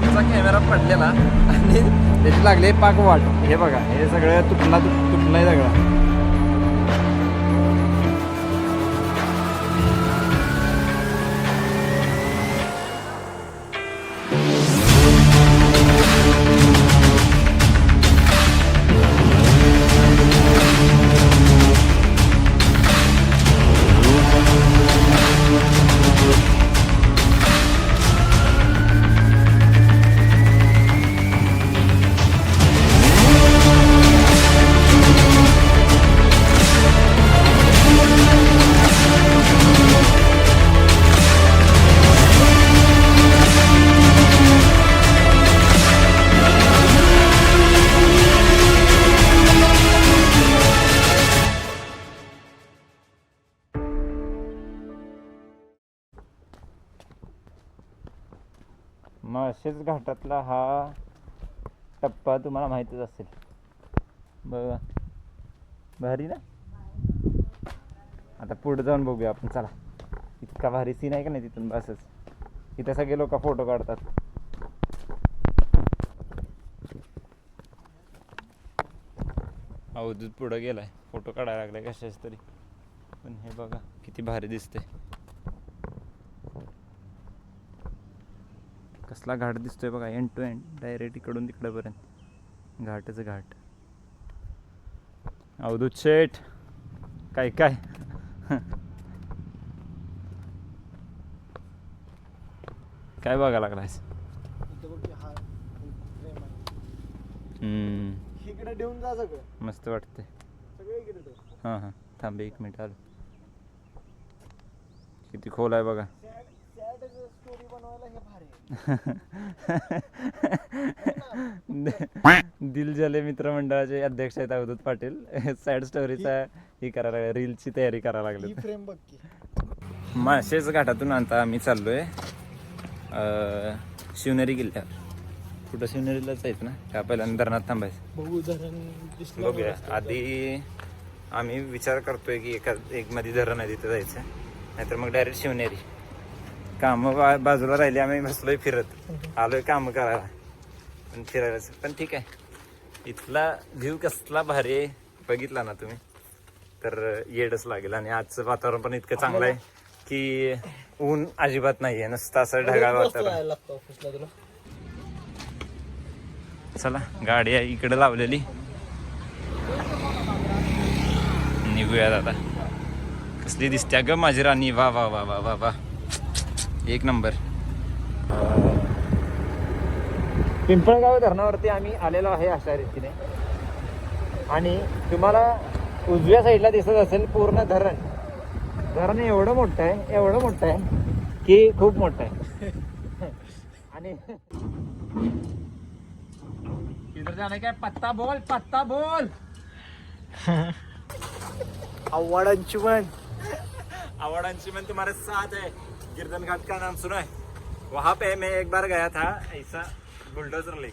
आमचा कॅमेरा पडलेला आणि त्याची लागली पाक वाट हे बघा हे सगळं तुटला तुटलंय सगळं. माळशेज घाटातला हा टप्पा तुम्हाला माहीतच असेल. बघा. भारी ना? आता पुढे जाऊन बघूया आपण. चला. इतका भारी सीन आहे का नाही तिथून बसच इथे सगळे लोक फोटो काढतात. अवधूत पुढं गेलाय. फोटो काढायला लागलाय कशाच तरी पण हे बघा किती भारी दिसते कसला घाट दिसतोय बघा एंड टू एंड डायरेक्ट इकडून तिकडपर्यंत. घाटच घाट. अवधूत शेठ काय काय? काय बघायला लागलायस? मस्त वाटते हां हां. थांबे एक मिनिट आलो. किती खोल आहे बघा. सॅड स्टोरी बनवायला हे भारी दिल झाले मित्रमंडळाचे अध्यक्ष आहेत अवधूत पाटील. सॅड स्टोरीचा ही करायला लागले रीलची तयारी करायला लागली. फ्रेम बघ घाटातून आता आम्ही चाललोय अं, शिवनेरी किल्ल्यावर. कुठं शिवनेरीलाच जायचं ना? का पहिल्यांदा धरणात थांबायचं. बघूया. आधी आम्ही विचार करतोय की एका एक मध्ये धरण आहे तिथं जायचं. नाहीतर मग डायरेक्ट शिवनेरी. कामं बाजूला राहिली आम्ही बसलोय फिरत. आलोय कामं करायला. पण फिरायला पण ठीक आहे. इथला व्ह्यू कसला भारी आहे. बघितला ना तुम्ही. तर येडच लागेल. आणि आजचं वातावरण पण इतकं चांगलं आहे की ऊन अजिबात नाहीये. नुसतं असं ढगाळ वातावरण. चला गाडी आहे इकडे लावलेली. निघूयात आता. कसली दिसत्या ग माझी राणी. वा वा वा वा वा वा. एक नंबर. पिंपळगाव धरणावरती आम्ही आलेलो आहे अशा रीतीने. आणि तुम्हाला उजव्या साईडला दिसत असेल पूर्ण धरण. धरण एवढं मोठं आहे एवढं मोठं आहे की खूप मोठं आहे. आणि किधर जाने का? है? पत्ता बोल पत्ता बोल. आव्हाडांची पण अवार्डांची में तुम्हारे साथ है. गिरधन घाट का नाम सुना है? वहां पे मैं एक बार गया था ऐसा बुलडोजर ले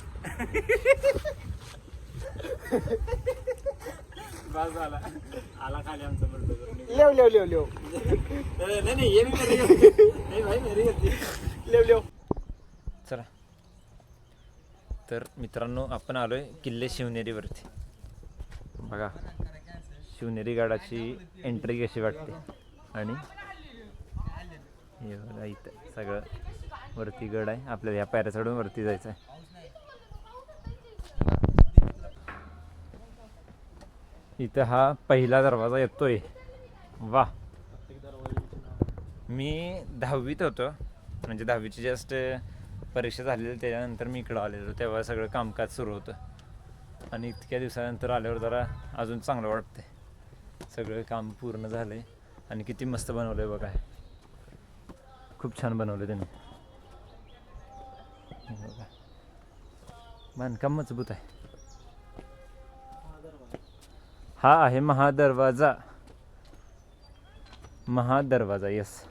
बस आला। आला खाली आमचा बुलडोजर लेव लेव लेव लेव. नहीं नहीं ये भी मेरी नहीं भाई मेरी गलती लेव लेव. चला. तर मित्रांनो आपण आलोय किल्ले शिवनेरीवरती. बघा शिवनेरी गडाची एंट्री कशी वाटते? आणि हे बघा इथं सगळं वरती गड आहे. आपल्याला ह्या पायऱ्या वरती जायचं आहे इथं हा पहिला दरवाजा येतोय. वा. मी दहावीत होतो. म्हणजे दहावीची जस्ट परीक्षा झालेली त्याच्यानंतर मी इकडं आलेलो. तेव्हा सगळं कामकाज सुरू होतं. आणि इतक्या दिवसानंतर आल्यावर जरा अजून चांगलं वाटतंय. सगळं काम पूर्ण झालंय. आणि किती मस्त बनवलंय बघा. खूप छान बनवलं त्यांनी. बांधकाम मजबूत आहे. हा आहे महादरवाजा. महादरवाजा येस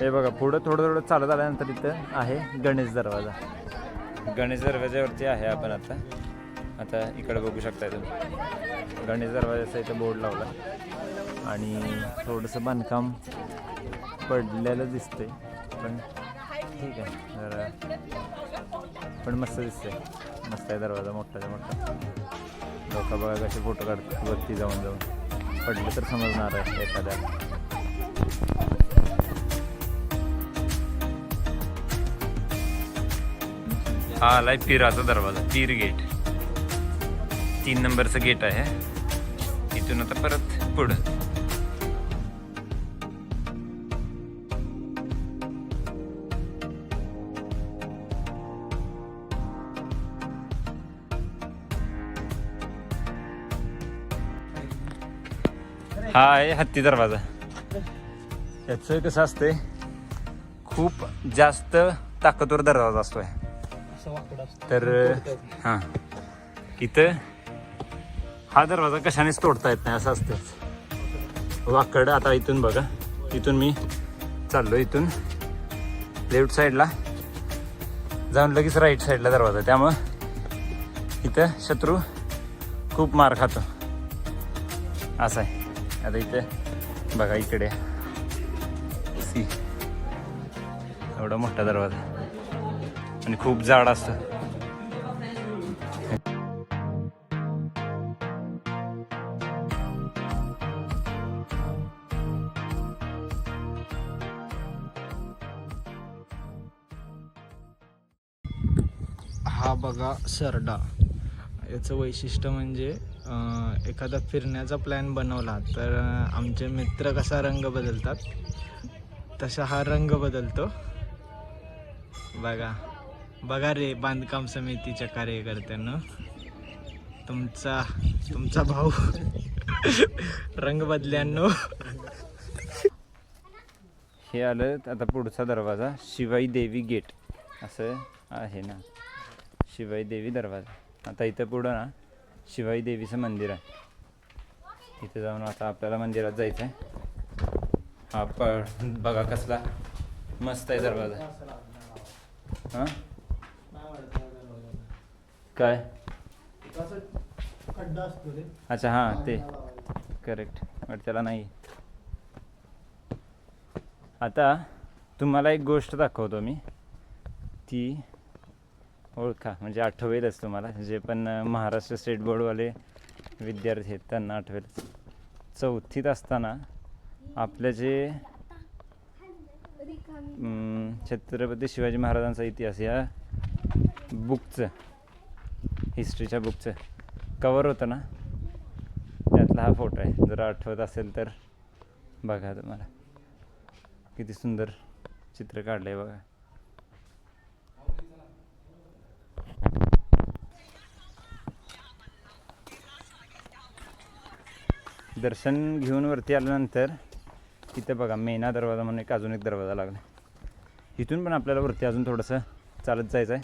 हे बघा पुढं थोडं थोडं चालत आल्यानंतर इथं आहे गणेश दरवाजा. गणेश दरवाजावरती आहे आपण आता. आता इकडे बघू शकता तुम्ही. गणेश दरवाजाचा इथं बोर्ड लावला. आणि थोडंसं बांधकाम पडलेलं दिसतंय. पण ठीक आहे जरा पण मस्त दिसतंय. मस्त आहे दरवाजा मोठा मोठा. लोक बघा कसे फोटो काढतात वरती जाऊन जाऊन. पडलं तर समजणार आहे एखाद्या हा आलाय पिराचा दरवाजा पीर गेट तीन नंबरचं गेट आहे. इथून आता परत पुढं. हा आहे हत्ती दरवाजा. याचं कसं असतंय? खूप जास्त ताकदवर दरवाजा असतोय. तर हां. इथं हा दरवाजा कशानेच तोडता येत नाही असं असतं वाकड आता इथून बघा. इथून मी चाललो इथून. लेफ्ट साईडला. जाऊन लगेच राईट साईडला दरवाजा. त्यामुळं इथं शत्रू खूप मार खातो. असं आहे. आता इथं बघा इकडे. सी. एवढा मोठा दरवाजा. आणि खूप जाड असतं. हा बघा सरडा. याचं वैशिष्ट्य म्हणजे एखादा फिरण्याचा प्लॅन बनवला तर आमचे मित्र कसा रंग बदलतात तसा हा रंग बदलतो. बघा. बघा रे बांधकाम समितीच्या कार्यकर्त्यांना. तुमचा तुमचा भाऊ. रंग बदल्यांनो. हे आलं आता पुढचा दरवाजा शिवाई देवी गेट. असं आहे ना. शिवाई देवी दरवाजा. आता इथं पुढं ना शिवाई देवीचं मंदिर आहे. इथं जाऊन आता आपल्याला मंदिरात जायचं आहे हा प बघा कसला मस्त आहे दरवाजा. हां? काय? अच्छा हां ते. करेक्ट बट त्याला नाही. आता तुम्हाला एक गोष्ट दाखवतो मी. ती ओळखा. म्हणजे आठवेलच तुम्हाला. जे पण महाराष्ट्र स्टेट बोर्डवाले विद्यार्थी आहेत त्यांना आठवेल. चौथीत असताना आपल्या जे छत्रपती शिवाजी महाराजांचा इतिहास या बुकचं हिस्ट्रीच्या बुकचं. कवर होतं ना? त्यातला हा फोटो आहे. जर आठवत असेल तर बघा तुम्हाला. किती सुंदर चित्र काढलंय बघा. दर्शन घेऊन वरती आल्यानंतर तिथं बघा मेना दरवाजा म्हणून एक अजून एक दरवाजा लागला इथून पण आपल्याला वरती अजून थोडंसं चालत जायचं आहे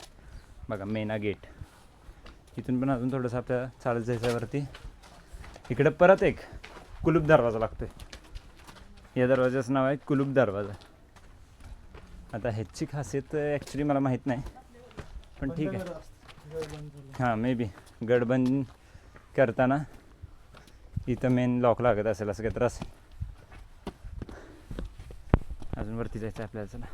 बघा मेना गेट. इथून पण अजून थोडंसं आपल्या चालत जायचं आहे वरती परत एक कुलूप दरवाजा लागतो आहे या दरवाजाचं नाव आहे कुलूप दरवाजा. आता ह्याची खासियत ॲक्च्युली मला माहीत नाही. पण ठीक आहे. हां मे बी गडबंद करताना इथं मेन लॉक लागत असेल असं काही त्रास. अजून वरती जायचं आहे आपल्याला चला.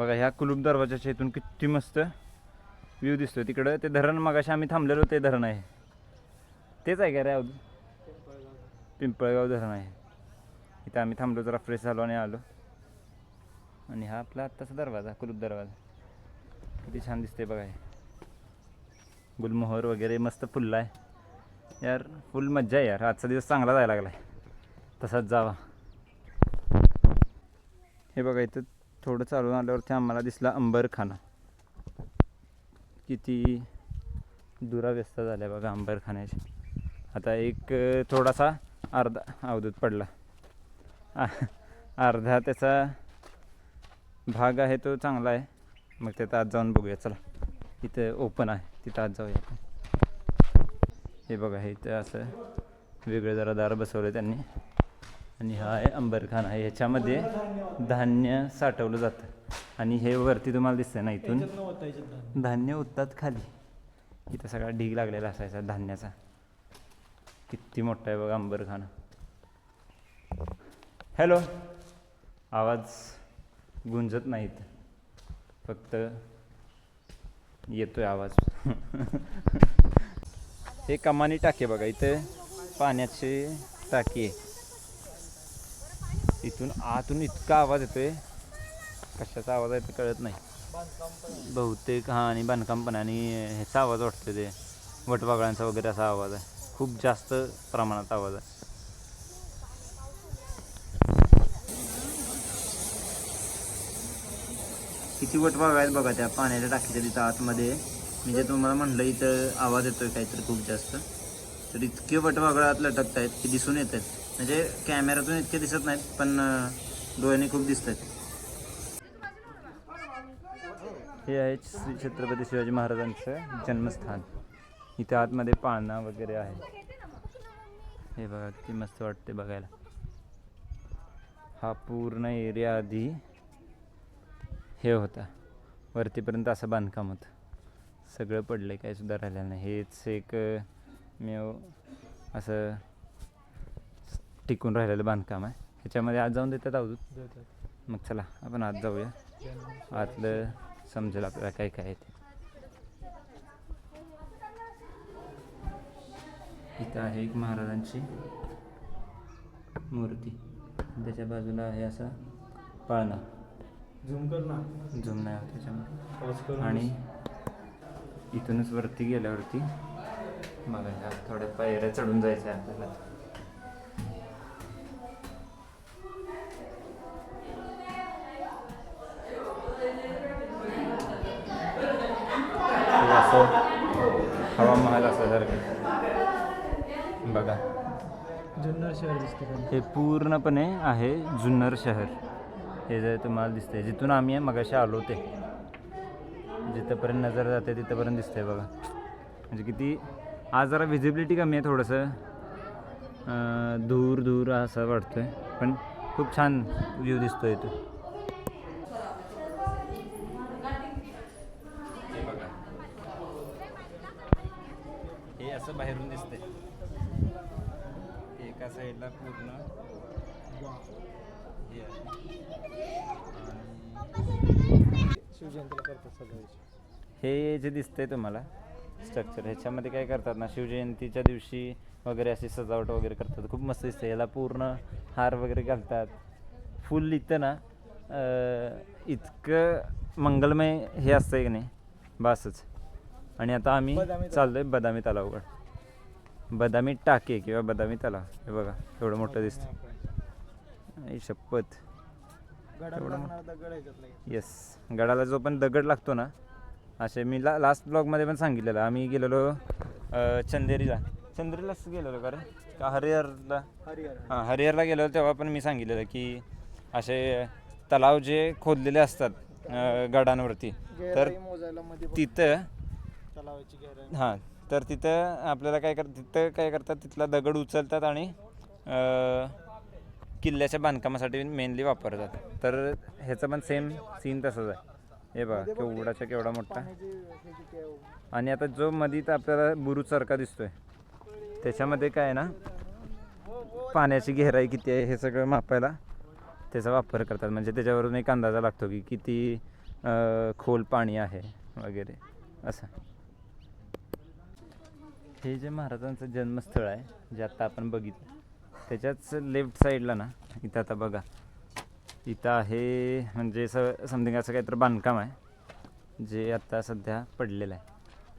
बघा ह्या कुलूप दरवाजाच्या इथून किती मस्त व्ह्यू दिसतो तिकडं ते धरण मगाशी आम्ही थांबलेलो ते धरण आहे. तेच आहे का रे अवधू पिंपळगाव धरण आहे. इथं आम्ही थांबलो जरा फ्रेश झालो आणि आलो. आणि हा आपला आत्ताचा दरवाजा कुलूप दरवाजा. किती छान दिसते बघा हे. गुलमोहर वगैरे मस्त फुलला आहे. यार फुल मज्जा आहे यार. आजचा दिवस चांगला जायला लागला आहे तसाच जावा. हे बघा इथं थोडं चालून आल्यावरती आम्हाला दिसला अंबरखाना. किती दुराव्यस्त झाल्या बघा अंबरखान्याची. आता एक थोडासा अर्धा अवधूत पडला. आ- अर्धा त्याचा भाग आहे तो चांगला आहे. मग त्यात आज जाऊन बघूया. चला इथं ओपन आहे. तिथं आज जाऊया हे बघा हे इथं असं वेगळं जरा दार बसवलं त्यांनी. आणि हा आहे. अंबरखाना ह्याच्यामध्ये धान्य साठवलं जातं. आणि हे वरती तुम्हाला दिसतंय ना इथून. धान्य. उत्तात खाली. इथं सगळा ढीग लागलेला असायचा धान्याचा. किती मोठा आहे बघा अंबरखाना हॅलो. आवाज गुंजत नाहीत. फक्त येतोय आवाज. हे कमानी टाके बघा. इथे पाण्याची टाकी आहे. इथून आतून इतका आवाज येतोय. कशाचा आवाज आहे ते कळत नाही. बहुतेक हां आणि बांधकाम पण आणि ह्याचा आवाज वाटतो ते. वटवागळांचा वगैरे असा आवाज आहे. खूप जास्त प्रमाणात आवाज आहे. किती वटवाघ आहेत बघा त्या पाण्याच्या टाकीच्या तिथं आतमध्ये. मी जे तुम्हाला म्हणलं इथं आवाज येतोय काहीतरी खूप जास्त. तर इतके वटवाघळं आत लटकत आहेत की दिसून येत आहेत म्हणजे कॅमेऱ्यातून इतके दिसत नाहीत पण डोळ्याने खूप दिसत आहेत हे आहे श्री छत्रपती शिवाजी महाराजांचं जन्मस्थान. इथे आतमध्ये पाळणा वगैरे आहे. हे बघा किती मस्त वाटते बघायला. हा पूर्ण एरिया आधी हे होता. वरतीपर्यंत असं बांधकाम होतं. सगळं पडलं काही सुद्धा राहिलं नाही. हेच एक मेव असं टिकून राहिलेलं बांधकाम आहे. ह्याच्यामध्ये आज जाऊन देतात अवधूत मग चला आपण आज जाऊया. आतलं समजेल आपल्याला काय काय आहे ते. इथं आहे एक महाराजांची मूर्ती. त्याच्या बाजूला आहे असा पाळणा झूम कर ना. झुम नाही त्याच्यामध्ये. आणि इथूनच वरती गेल्यावरती बघा ह्या थोड्या पायऱ्या चढून जायचं आहे आपल्याला. शहर दिसतं हे पूर्णपणे आहे जुन्नर शहर. हे जर तुम्हाला दिसतंय जिथून आम्ही मगाशी आलो ते. जिथंपर्यंत नजर जाते तिथंपर्यंत दिसतंय बघा. म्हणजे किती आज जरा व्हिजिबिलिटी कमी आहे थोडंसं. दूर दूर असं आहे पण खूप छान व्ह्यू आहे तो हे बघा हे असं बाहेरून दिसतंय एका साईडला पूर्ण हे आहे. आणि शिवजयंतीला करतात सगळ्या हे जे दिसतंय तुम्हाला स्ट्रक्चर ह्याच्यामध्ये काय करतात ना शिवजयंतीच्या दिवशी वगैरे अशी सजावट वगैरे करतात. खूप मस्त दिसते याला पूर्ण हार वगैरे घालतात. फुल इथं ना इतकं मंगलमय हे असतंय की नाही बासच. आणि आता आम्ही बदामी तलाव. चाललोय बदामी तलावकडे बदामी टाके किंवा बदामी तलाव. हे बघा एवढं मोठं दिसतं शपथ. आहे. येस गडाला जो पण दगड लागतो ना असे मी ला लास्ट ब्लॉगमध्ये पण सांगितलेलं. आम्ही गेलेलो चंदेरीला. चंदेरीलाच गेलेलो का रे? का हरिहरला? हरिहर. हां हरिहरला गेलेलो तेव्हा पण मी सांगितलेलं की असे तलाव जे खोदलेले असतात गडांवरती तर तिथं हां तर तिथं आपल्याला काय कर तिथं काय करतात तिथला दगड उचलतात आणि किल्ल्याच्या बांधकामासाठी मेनली वापरतात. तर ह्याचं पण सेम सीन तसंच आहे. हे बघा केवढाच्या केवढा मोठा. आणि आता जो मधीत आपल्याला बुरुजसारखा दिसतोय त्याच्यामध्ये काय आहे ना पाण्याची गहराई किती आहे हे सगळं मापायला त्याचा वापर करतात. म्हणजे त्याच्यावरून एक अंदाजा लागतो की किती खोल पाणी आहे वगैरे असं. हे जे महाराजांचं जन्मस्थळ आहे जे आता आपण बघितलं त्याच्याच लेफ्ट साईडला ना इथं आता बघा. इथं आहे म्हणजे स समथिंग असं काहीतरी बांधकाम आहे जे आता सध्या पडलेलं आहे.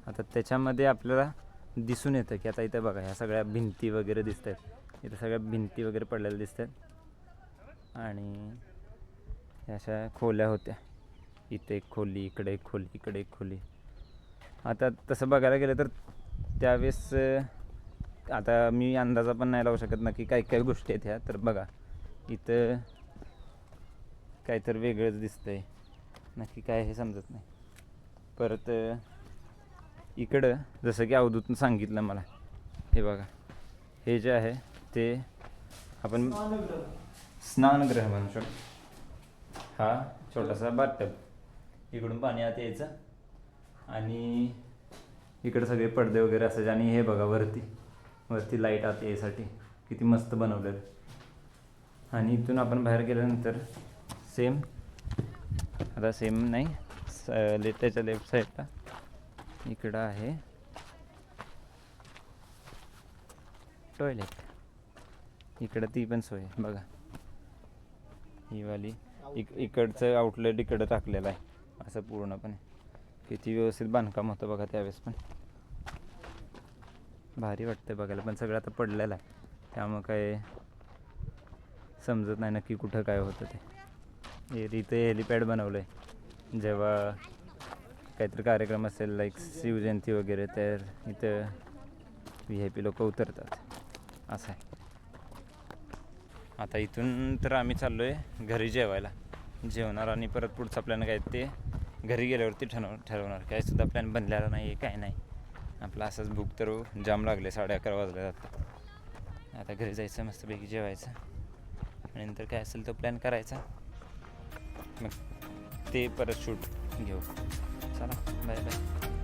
आता त्याच्यामध्ये आपल्याला दिसून येतं की आता इथं बघा ह्या सगळ्या भिंती वगैरे दिसत आहेत इथं सगळ्या भिंती वगैरे पडलेल्या दिसत आहेत आणि ह्या अशा खोल्या होत्या. इथे एक खोली इकडे एक खोली इकडे एक खोली. आता तसं बघायला गेलं तर त्यावेळेस आता मी अंदाजा पण नाही लावू शकत ना की काही काही गोष्टी आहेत ह्या. तर बघा इथं काहीतरी वेगळंच दिसतंय. नक्की काय हे समजत नाही. परत इकडं जसं की अवधूतनं सांगितलं मला. हे बघा. हे जे आहे ते आपण स्नानगृह म्हणू शकतो. हा छोटासा बाथटब. इकडून पाणी आत यायचं आणि इकडे सगळे पडदे वगैरे असायचे आणि हे बघा वरती. वरती लाइट आत यायसाठी किती मस्त बनवलेलं आणि इथून आपण बाहेर गेल्यानंतर सेम आता सेम नाही स ले त्याच्या लेफ्ट साईडला इकडं आहे टॉयलेट इकडं ती पण सोय आहे बघा ही वाली इक इकडचं आउटलेट इकडं टाकलेलं आहे असं पूर्णपणे किती व्यवस्थित बांधकाम होतं बघा त्यावेळेस पण भारी वाटतं बघायला पण सगळं आता पडलेलं आहे त्यामुळं काय समजत नाही नक्की कुठं काय होतं ते इथे हेलिपॅड बनवलं आहे जेव्हा काहीतरी कार्यक्रम असेल लाईक शिवजयंती वगैरे तर इथं व्ही आय पी लोक उतरतात. असं आहे. आता इथून तर आम्ही चाललो आहे घरी जेवायला. जेवणार आणि परत पुढचा प्लॅन काय ते घरी गेल्यावरती ठरव ठरवणार. काय सुद्धा प्लॅन बनलेला नाही आहे काय नाही. आपला असंच भूक तर जाम लागले साडे अकरा वाजले जातात आता घरी जायचं मस्तपैकी जेवायचं. आणि नंतर काय असेल तो प्लॅन करायचा. मग ते परत शूट घेऊ. चला बाय बाय